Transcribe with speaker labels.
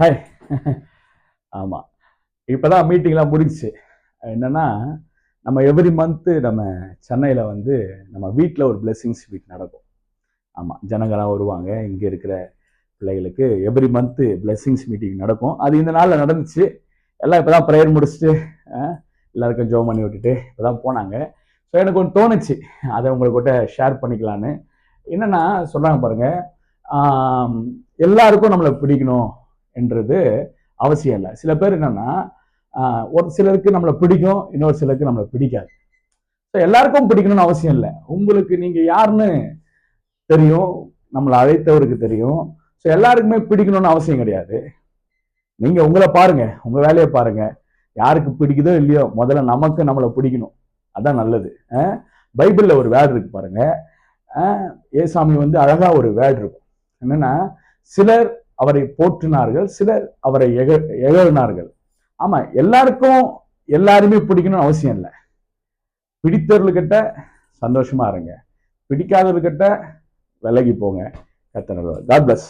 Speaker 1: Hi ஆமாம் இப்போ தான் மீட்டிங்லாம் முடிஞ்சிச்சு. என்னென்னா நம்ம எவ்ரி மந்த்து நம்ம சென்னையில் வந்து நம்ம வீட்டில் ஒரு பிளெஸ்ஸிங்ஸ் வீட் நடக்கும். ஆமாம் ஜனங்களாம் வருவாங்க. இங்கே இருக்கிற பிள்ளைகளுக்கு எவ்ரி மந்த்து பிளெஸ்ஸிங்ஸ் மீட்டிங் நடக்கும். அது இந்த நாளில் நடந்துச்சு. எல்லாம் இப்போ தான் ப்ரேயர் முடிச்சுட்டு எல்லாருக்கும் ஜோ பண்ணி விட்டுட்டு இப்போ தான் போனாங்க. ஸோ எனக்கு ஒன்று தோணுச்சு. அதை உங்கள்கிட்ட ஷேர் பண்ணிக்கலான்னு என்னென்னா சொல்கிறாங்க பாருங்கள் எல்லாருக்கும் நம்மளை பிடிக்கணும். என்றது அவசியம் இல்லை. சில பேர் என்னன்னா ஒரு சிலருக்கு நம்மளை பிடிக்கும் இன்னொரு சிலருக்கு நம்மளை பிடிக்காது. ஸோ எல்லாருக்கும் பிடிக்கணும்னு அவசியம் இல்லை. உங்களுக்கு நீங்கள் யாருன்னு தெரியும் நம்மளை அழைத்தவருக்கு தெரியும். ஸோ எல்லாருக்குமே பிடிக்கணும்னு அவசியம் கிடையாது. நீங்கள் உங்களை பாருங்க உங்கள் வேலையை பாருங்க. யாருக்கு பிடிக்குதோ இல்லையோ முதல்ல நமக்கு நம்மளை பிடிக்கணும். அதான் நல்லது. பைபிளில் ஒரு வேர்டு இருக்கு பாருங்க. ஏசாமி வந்து அழகாக ஒரு வேர்டு இருக்கும். என்னன்னா சிலர் அவரை போற்றினார்கள் சிலர் அவரை எக எகழ்னார்கள். ஆமா எல்லாருக்கும் எல்லாருமே பிடிக்கணும்னு அவசியம் இல்லை. பிடித்தவர்கிட்ட சந்தோஷமா இருங்க. பிடிக்காதவர்கிட்ட விலகி போங்க. கத்தனர் காட் பிளஸ்